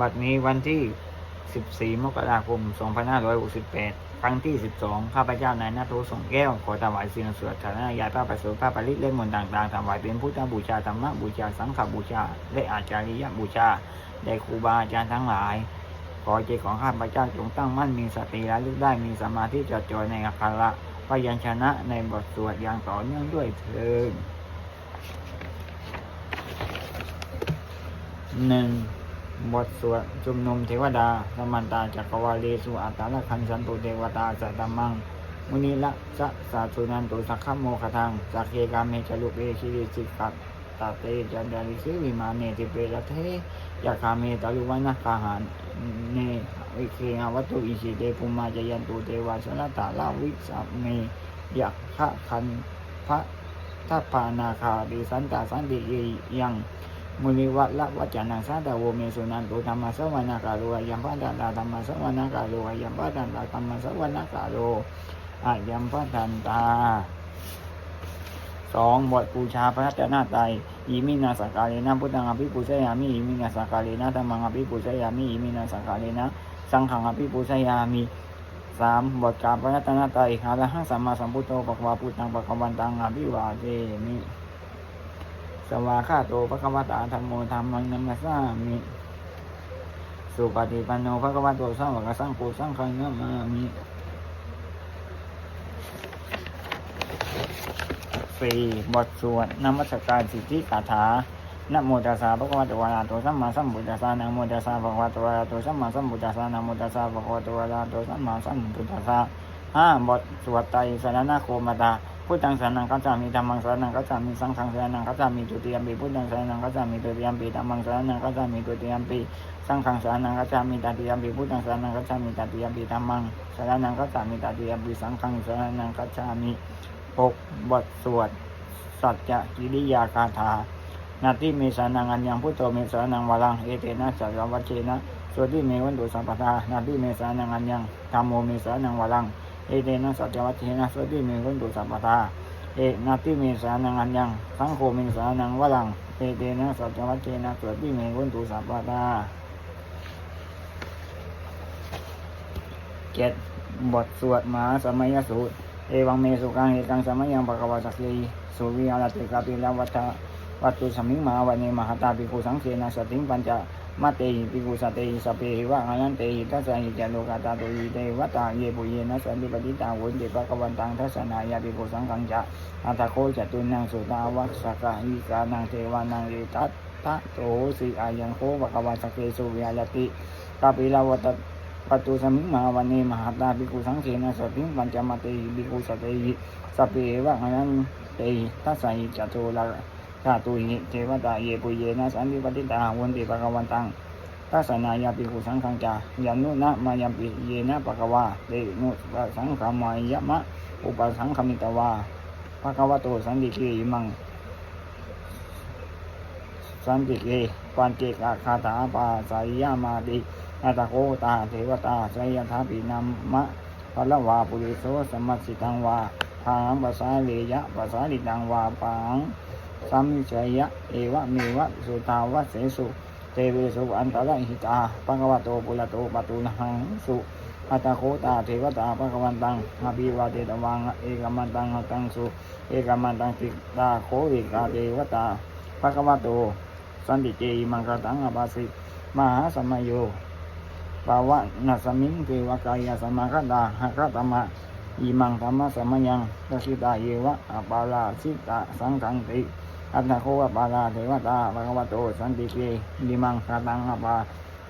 บัดนี้วันที่ 14 มกราคม 2568 ครั้งที่ 12 ข้าพเจ้านายนาโทสงแก้ว ขอถวายสิ่งสวดฐานะยายพระประเสริฐพระปริตเล่นมนต์ต่างๆถวายเป็นพุทธบูชาธรรมบูชา สังฆบูชา และอาจาริยบูชาได้ครูบาอาจารย์ทั้งหลาย ขอใจของข้าพเจ้าจงตั้งมั่นมีสติระลึกได้มีสมาธิจดจ่อในอักขระพยัญชนะในบทสวดอย่างต่อเนื่องด้วยเถิดหนึ่ง บทสวดชุมนุมเทวดาสมันตาจักรวาเลสุอัตตาลคันสันตุเทวตาสัตมัง มุนีละสะสาธุนันตุสักขโมคทังสักเคกาเมจลุเปชิริสิกัตตาเตจันดาริสิวิมาเนติเปรเทยาคาเมตาลุวันะคาหานเนวิเคหวัตุอิสิเตปุมาจยันตุเทวาสนตาลาวิสัมเมยักขะคันพระทัพพานาคาดิสันตาสันติเยยัง มุนิวัตละวัจนังสาตโวเมสุนันตุธรรมสวนากาโลยัมปัตตาธรรมสวนากาโลยัมปัตตาธรรมสวนากาโลอายัมปัตตาสองบทบูชาพระรัตนตรัยอิมินาสักการินะพุทธังอภิปุชยามิอิมินาสักการินะธรรมังอภิปุชยามิอิมินาสักการินะสังฆังอภิปุชยามิสามบทกาบพระรัตนตรัยอรหังสัมมาสัมพุทโธปะควาพุทธังปะควันตังอภิวาเทมิ สวาคาโตภะคะวะตาธรรมโมธรรมังนัมสสามิสุปฏิปันโนภะคะวะโตสังวกสังโฆสังฆังนัมมามิสี่บทสวดนมัสการสิทธิคาถานโมตัสสะภะคะวะโตอะระหะโตสัมมาสัมพุทธัสสะนโมตัสสะภะคะวะโตอะระหะโตสัมมาสัมพุทธัสสะนโมตัสสะภะคะวะโตอะระหะโตสัมมาสัมพุทธัสสะห้าบทสวดไตรสรณโคมตา พุทธังสรนังกัจจามิธรรมังสรนังกัจจามิสังฆังสรนังกัจจามิตุติยมปิพุทธังสรนังกัจจามิตุติยมปิธรรมังสรนังกัจจามิตุติยมปิสังฆังสรนังกัจจามิตติยมปิพุทธังสรนังกัจจามิตติยมปิธรรมังสรนังกัจจามิตติยมปิสังฆังสรนังกัจจามิหกบทสวดสัจจะกิริยาคาถานาทิเมสานังอัญญังพุทโธเมสานังวาลังเอเตนะสัจวัชเชนะสวดที่เมวันตุสัมปทานาทิเมสานังอัญญังธรรมโมเมสานังวาลัง เอเตนะสัจวัชเชนะสวดที่เมวันตุสัมปทาเอนาติเมสานังอันยังสังโฆเมสานังวลังเอเตนะสัจวัตเจนะสวดที่เมวุนตุสัพพะตาเจ็ดบทสวดมหาสมัยสูตร เอวังเมสุกังเอกังสมัยยังภะคะวะสักเยสุวิหารติกาปิลาวัฏวัตุสมิงมหาวันเนมหาตาปิกุสังเสนาสติงปัญจ มัตเตหิปิกุสตเตหิสพเพหิวะอายันเตหิทัสสะหิจโลกาตาตุหิเตวัตตาเยปุเยนะสันติปฏิตาวุนเดปะกวันตังทัสสนายาปิกุสังกังจะอัตโคจตุนังสุตาวัสสกะหิกานังเทวานังเอตัตตะโตสิอายังโคภะคะวะสักเกสุวิหารติกาปิลาวัตปัตตุสมิงมาวันเนมหาตาภิกุสังเขนะสติปัญจมเตหิภิกุสเตหิสัพเพวะอนันเตหิทัสสะหิจตุลา ชาตุหิ เทวตาเยปุเยนะสันติปฏิตาวันติปะกวันตังทัสนายาภิกขุสังฆังจายันนุนะมายัมปิเยนะปะกวาเตนุปะสังขามายะมะ อุปสังขมิตวาภะคะวะโตสันติเกอิมัง สันติเกปัญเจกาคาถาปาสายยามาติอาตาโคตาเทวตาสยถาปินามะพละวาปุริโสสมมัสสิตังวาทางภาษาเลยะภาษาลิตังวาปัง สัมมิจยะเอวะเมวะสุตาวะเสสุเตเวสุอันตระหิตาปังกวะโตปุระโตปตุนังสุอัตาโคตาเทวตาปังกวันตังอภิวาเตตวังเอกมันตังตังสุเอกมันตังติตาโควิกาเทวตาปังกวะโตสันติเจมังคตังอภาสิมหาสมัยโยภาวะนัสมิงเทวกายสมาคตาหะคตมะอิมังธรรมะสมัยังตสิตาเยวะอปาลาสิตาสังขังติ อัตถโควะปาลาเทวตาภะควะโต สันติเกดิมังคตังอปา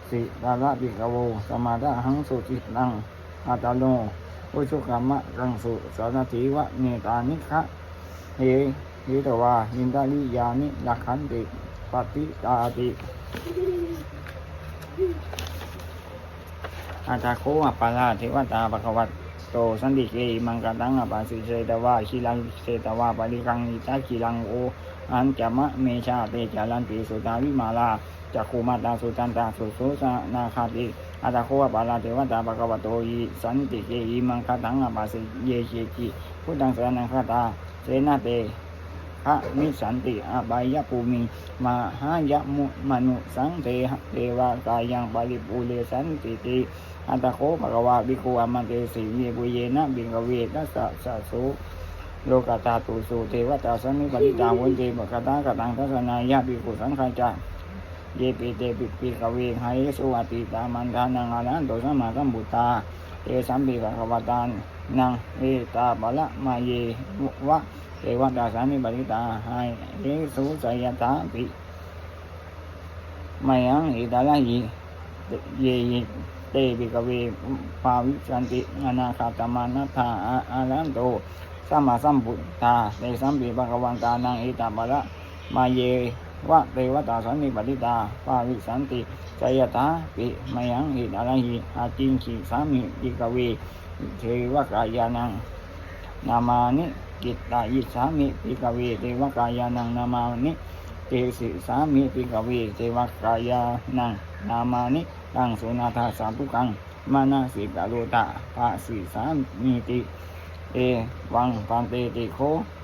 สิตาระปิกโว สมาทะหังสุจิตังอัตโนอุชุกรรมะรังสุสานติวะเนตานิคะเฮหิตวาอินทาลิยานิลักขันติปฏิตาติอาตาโคอปาราเทวตาปะควัตโตสันติเกอิมังกตังอปาสิเสตวาชิลังเสตวาปริกังอิตาชิลังโอ อันจามะเมชาเตจารันติสุตาวิมาลาจักขุมาตาสุจันตาสุโสสนาคาติอาตาโคอัปาราเทวตาปะคะวัตโตอิสันติเกอิมังกตังอปาสิเยเชจิพุทธังสรนังคาตาเสนาเตคะมิสันติอาบายภูมิมหายมุมนุสังเทหเทวากายังปริปูเรสันติติอัตโคภะคะวาบิโกอามันเตสีเยบุเยนะบิงกเวทัสสะสะ โลกาตาตุสุเทวตาสันนิปติตาวันเตมกตังกตังทัศนายาปิกุสังขจาเยปิเตปิปิกเวหายสุวัติตามันทานังอาลันโตสัมมาสัมพุทธาเอสัมปิภะวตานนังเอตาบละมาเยวะเทวตาสันนิปติตาหายเยสุสยตาปิไมยังอิตาลาหิเยหิเตปิกเวภาวิสันติอนาคาตมานัตถาอาลันโต สัมมาสัมพุทธาเตสัมปีภะคะวันตานังอิตาบะละมาเยวะเทวตาสันนิปติตาปาวิสันติจยตาปิมายังอิตาลหิอาจิงขีสามิปิกเวเทวกายานังนามานิกิตตายิสามิปิกเวเทวกายานังนามานิเตสิสามิปิกเวเทวกายานังนามานิตังสุนาทาสาธุกังมานาสิกาโลตาภาสิสามิติ เอวังปันเตติโค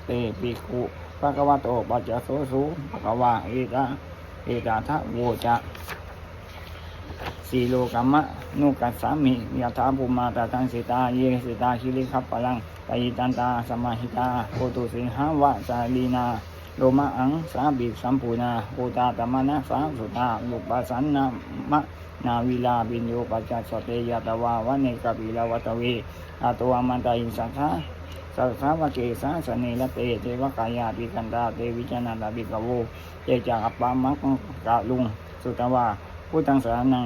เตปิกุภะคะวะโตปัจจโสสุภะคะวะเอตาเอตาทะโวจะสีโลกัมมะนุกัสสามิยะถาภูมาตาตังสิตาเยสิตาคิริคัปปลังปยิตันตาสมาหิตาโคตุสิงหาวะจาลีนาโลมะอังสาบิสัมปูนาโคตาตมะนะสาสุตาลุปัสสันนามะ นาวิลาบินโยปัจจสเตยตวาวะเนกปิลาวตเวอาตัวมันตาอินสัทธาสัทธาวเกสาสเนละเตเทวกายาปิกันตาเตวิจนาตาปิกโวเจจากอปามักกะลุงสุตวาพุทธังสานัง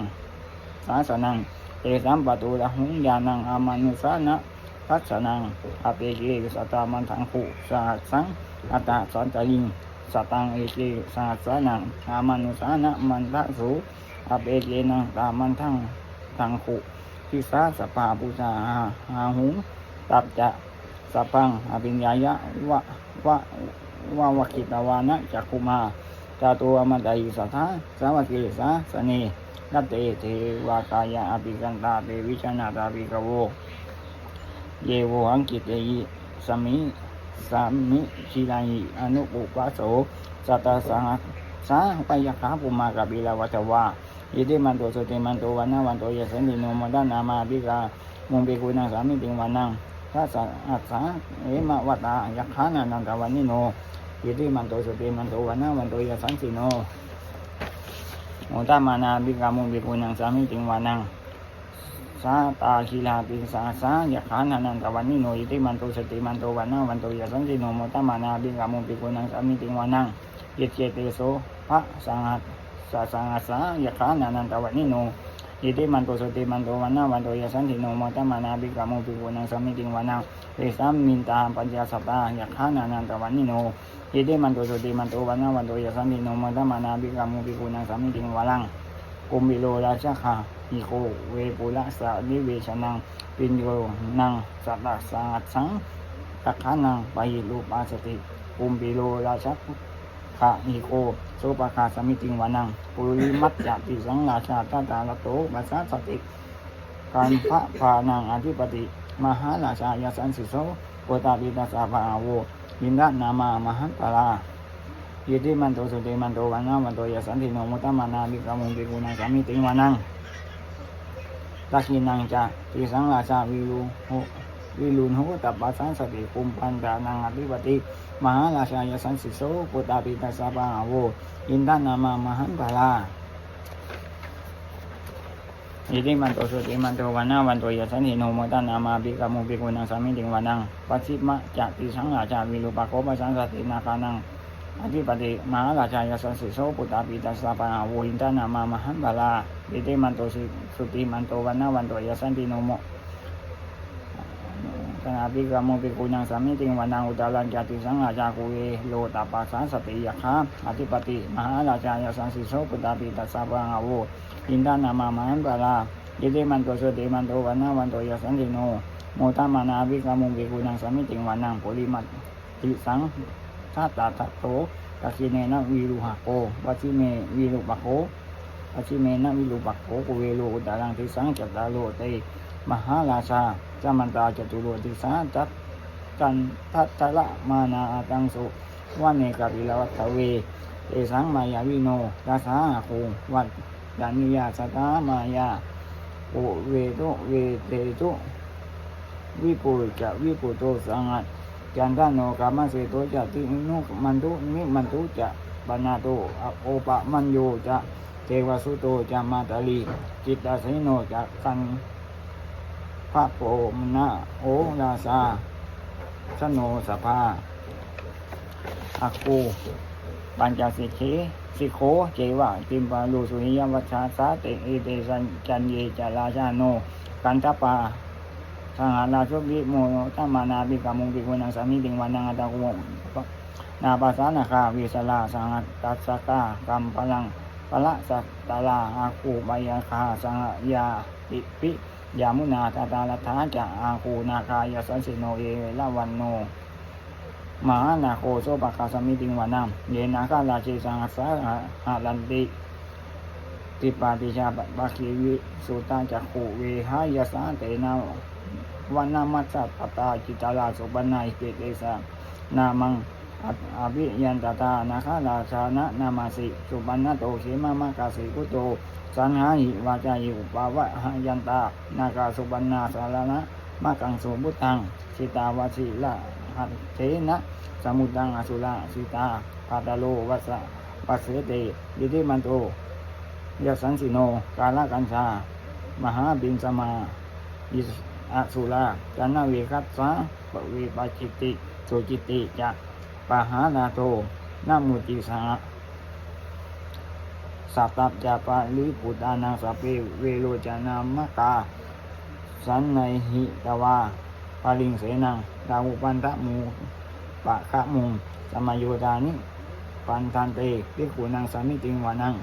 สาสนังเตสัมปตุระหุงยานังอามานุสานะทัสนังอเปเกสตามันทังขุสาสังอัตตาสันตลิงสตังเอเกสาสนังอามานุสานะมันทะสุ อเปเกนังตามันทั้งทังขุทิสาสปาปุชาหาหุงตับจะสปังอภิญญายะวะวะวะวกิตวานะจักคุมาจาตัวมันตายิสัทธาสาวกิสาสเนนัตเตเทวากายะอภิกันตาเตวิชนาตาภิกโวเยโวหังกิเตยิสมิสามิชิลายิอนุปุปัสโสสัตตสังสาปยคาปุมากบิลาวัตวา อิติมันโตสุติมันโตวันนาวันโตยสันติโนมดานามาบิกามุงเบกุนังสามิติวันนังทัสสะอัสสะเอมะวัตตายักขานานันตวันนิโนอิติมันโตสุติมันโตวันนาวันโตยสันติโนโมตามานาบิกามุงเบกุนังสามิติวันนังสาตาคีลาปิสาสายักขานานันตวันนิโนอิติมันโตสติมันโตวันนาวันโตยสันติโนโมตามานาบิกามุงเบกุนังสามิติวันนังเยเจเตโสภะสังฆ sa สาสังอาสายะขานานันตวันนิโนยิติมันโตสติมันโตวันนาวันโตยสันติโนมัตมานาบิกามุปิโกนังสมิติวันังเรสัมมินตาปัญญาสัตายะขานานันตวันนิโนยิติมันโตสติมันโตวันนาวันโตยสันติโนมัตมานาบิกามุปิโกนังสมิติวันังกุมบิโลราชคาอิโคเวปุระสานิเวชนังปิญโยนังสัตสาสังตะขานังไปรูปาสติกุมบิโลราชคาอิโค สมิติงวานังปุริมัจจะปิสังราชาตาตาลโตปัสสะสติการพระพานังอธิปติมหาราชายาสันสิโสโกตาปิตาสาภาโวยินดานามามหันตลาเยติมันโตสุเตมันโตวันนาวันโตยาสันติโนมุตมานาบิกามุงบิกุนังสามิติงวานังตักินังจะปิสังราชาวิรูโห วิรุณโหตับปัสสันสติคุมปันดานังอธิปติมหาราชายสันสิโสปุตตาปิตาสาปาโวอินทานามามหันตลาอิติมันโตสุติมันโตวันนาวันโตยสันติโนมตานามาปิกามุปิกุนังสามิติงวานังปัจฉิมะจะติสังราชาวิรุปโคปสังสตินาคานังอธิปติมหาราชายสันสิโสปุตตาปิตาสาปาโวอินทานามามหันตลาอิติมันโตสุติมันโตวันนาวันโตยสันติโนโม ขณะพิกรรมปิกุนังสามิติงวานังอุตาลันจติสังอาจาคุเวโลตาปัสสาสติยะคาอธิปติมหาราชายสังสิโสปุตตาปิตัสสะปังอโวอินทานามามหันตาลาเยเตมันโตสุติมันโตวันนาวันโตยสันติโนโมตามานาภิกรรมปิกุนังสามิติงวานังปุริมัตติสังทัตตาทัตโตตักิเนนะวิรุหะโกวัชิเมวิรุปะโกวัชิเมนะวิรุปะโกกุเวโลอุตาลังติสังจัตตาโลเต มหาราชาจามันตาจตุโรติสาจัตกันทัตะละมานาตังสุวันเนกปิลวัตเวเอสังมายาวิโนทัสาโควัดดานิยาสตามายาโอเวโตเวเตโตวิปุจะวิปุโตสังฆจันทโนกามเสโตจะตินุมันตุนิมันตุจะปนาโตอโอปะมันโยจะเทวสุโตจะมาตาลีจิตตสิโนจะกัน พระโปมนะโอลาสาสโนสภาอากูปัญจสิกขีสิโขเจวะติมปาลูสุนิยวัชชาสาเตเอเตสันจันเยจะราชาโน กันตปาทางหาราชุบิโมตัมมานาบิกามุงบิกุนังสามิติงวานังอัตตะกุมนาปัสสานาคาวิสลาสังหัตตัสสกากัมพลังพละสัตตาลาอาคูบายาคาสังยาติปิ ยามุนาตาตาลทาจะอาคูนาคายสันสิโนเอละวันโนมหานาโคโซปะคาสมิติงวานังเยนาคาราชิสังสาหาลันติติปาติชาบาคีวิสุตาจักขุเวหายสาเตนาวันนามัสสะปตาจิตาลาสุบันนาอิเตเตสานามัง อะอภิยันตตานาคาราชานะนามาสิสุบันนาโตเขมามากาสิกุโตสันหาหิวาจายิอุปาวะหายันตา นาคาสุบันนาสารนะมากังสุบุตังสิตาวาสิละหัตเทนะ สมุตังอสุราสิตาปาตาโลวัสสะปัสเสเตดิเดมันโตยสันสิโน กาลกัญชา มหาบินสมาอิสอสุราจันนเวคัสสาปเวปาจิติ โสจิตติจะ ปหานาโตนามุติสาสัตตจาปาลิปุตานังสเปเวโรจานามกา สันในหิตวาปาลิงเสนังดาวุปันตะมูปะคะมุงสมโยดานิ ปันทันเตพิกุนังสามิติงวานัง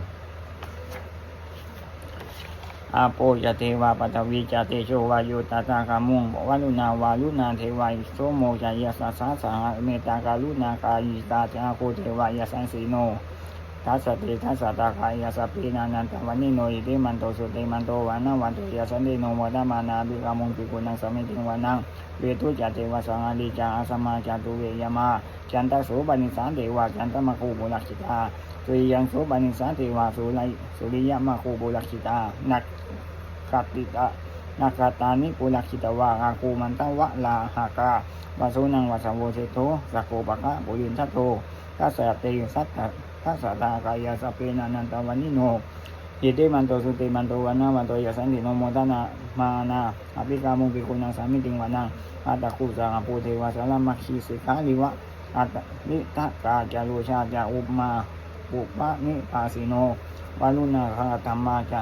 อาโปยเทวาปตวีจเตโชวายุตตาคามุงวาลุนาวาลุนาเทวายโสโมจายสัสสะสหเมตตากาลุนากายิตาจาโคเทวายสันสีโนทัสสะเตทัสสะตากายสัพพินานันตวันนิโนอิเตมันโตสุเตมันโตวานาวันโตยสันเดโนโมตมานาบิกามุงปิกุนังสมิติวานังเวทุจเทวสังอาลิจาอาสมาจตุเวยมาจันตโสปนิสันเทวาจันตมะคูบุลักขิตา สุริยังโสปนิสันเทวาสุไลสุริยมะคูบุลักขิตานักกัติตะนาคาตานิปุลักขิตวาอาคูมันตวะลาหากาบาสุนังวัสโวเชโตสักโกปะกะปุรินทัตโตทัสสะเตสัตตะทัสสะตากายาสเปนันันตวันิโนยิเตมันโตสุเตมันโตวันนาวันโตยสันติโนโมทนามานาอภิกามุกิคุนังสามิติงวานังอัตะคุสังอภูเทวาสารมัคคีสิกาลิวะอัตตนิทักาจารุชาจาอุปมา ปุปะนิปาสิโนวาลุนาคาธรรมาจา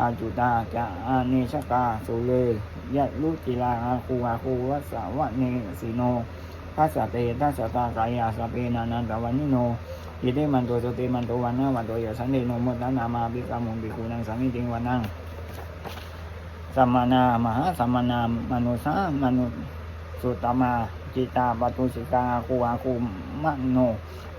อาจุตาจะอาเนชกาสุเลยยะลุจิลาอาคูอาคูวัสสะวะเนสิโนทัสเตทัสสะตากายาสเปนานันตวันิโนยิเตมันโตสเตมันโตวันนาวันโตยสันเดโนมุตตานามาบิกามุงบิคูนังสามิติงวันนังสัมมนามหาสัมมนามนุสามนุสุตตมา จิตาปตุสิกาคูอาคูมโน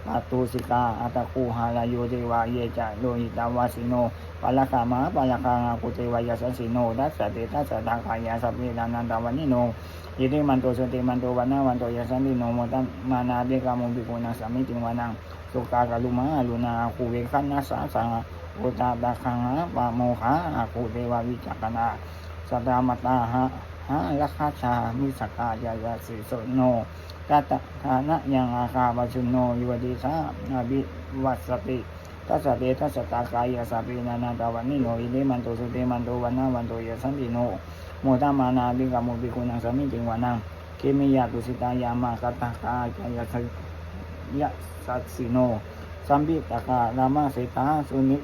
ปาตูสิกาอัตคูหาลาโยเทวาเยจะโลหิตาวาสิโนปาลกามาปาลกางากุเทวายาสัสสิโนดัสสะเตทัสสะทางกายาสัพเพนานันตวันิโนยิเตมันโตสเตมันโตวันนาวันโตยาสันติโนมตัมานาเดกามุบิโกนัสามิติวานังสุกากาลุมาลุนาคูเวคันนาสาสังอุตตาดาคังหาปะโมหะอาคูเทวาวิจักนาสัตตามตาหะ หาลัคาชามิสกายายาสิโสโนกัตฐานะยังอาคาบาชุนโนยุวดีสาอาบิวัสติทัสเตทัสตากายาสาปีนานาตาวันนิโนอิเลมันโตสุเตมันโตวันนาวันโตยสันติโนโมตามานาบิกามุบิกุนังสามิจิงวานังเคมิยาตุสิตายามากัตากายายาสยะสัสสิโนสัมบิตากานามาเสตาสุนิ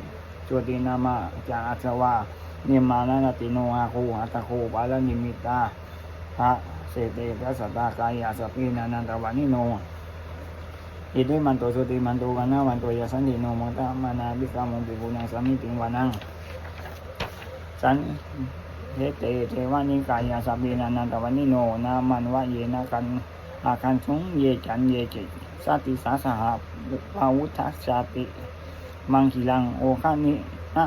จวตินามาจาอาสวา นิมานานติโนอาคูอัตโคปาลนิมิตาพระเสเตทัสสะตากายาสปีนานันตวันนิโนอิติมันโตสุติมันโตวันนาวันโตยสันติโนมตะมานาบิกามุงปิปุนังสามิติวานังสันเทเตเทวานิกายาสัพพินานันตวันนิโนนามันวะเยนะกันอาคันทุงเยจันเยจิสติสาสหปาวุทัสสาติ มังคิลังโอคานินะ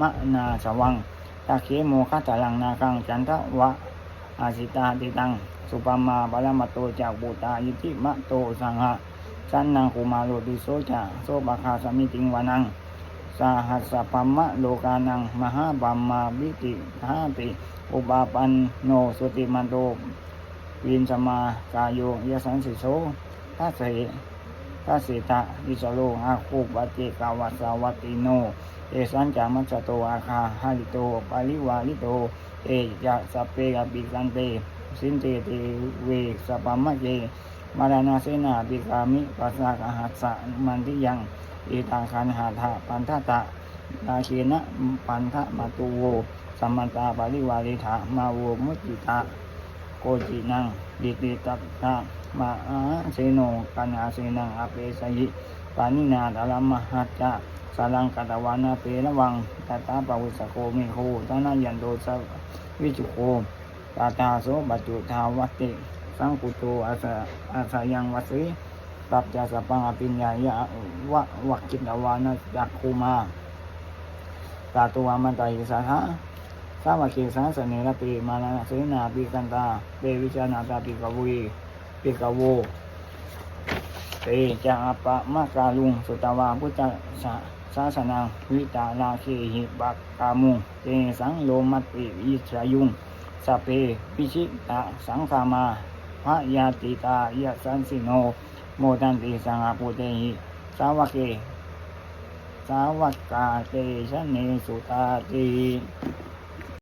มะนาสวัง ตาเคโมคาตาลังนาคังจันทวะอาสิตาติตัง สุปมาบาลมตโตจากบูตายิติมะโตสังหะโสสันนังกุมาโรติโสจาโสปะคาสมิติงวานังสาหัสสะปัมมะโลกานัง มหาบัมมาวิติทาติ อุปาปันโนสุติมันโตวินสมากายโยยสันสิโสทัสเส ทัสสิตะวิสโลอาคูปะเจกาวัสาวติโน เอสันจามัสโตอาคาหาริโตปาลิวาลิโต เอจะสพเปอปิกันเต สินเตเตเวสปปมะเจมารานาเสนาปิกามิปัสสะกหัสสะมันทิยังอิตังคันหาถาปันทตะนาเชนะปันทะมาตุโวสัมมันตาปาริวาริธามาโวมุติตา โกจินังดิติตัตตามาอาเสโนกันาเสนังอเปสยิปานินาตาลมหัจจาสารังกัตวานาเประวังตาตาปวิสโกมิโคตานายันโดสวิจุโกตาตาโสปัจจุทาวัติสังกุโตอาสะอาสายังวสีตับจาสปังอภิญญายะวะวักจิตวานะจักคูมาตาตัวมันตายิสาหะ สามัคคีสังสเนรติมานาเสนาปิกันตาเปวิจานาตาปิกวีปิกโวเตจังอปะมะกาลุงสุตวาพุทธสาศาสนังวิตาลาเคหิปักกามุงเตสังโลมัติวิชายุงสเพปิชิตะสังคามาพระยาติตายะสันสิโน โมตันติสังอาปุเตหิสาวกเกสาวกกาเตชะเนสุตาติ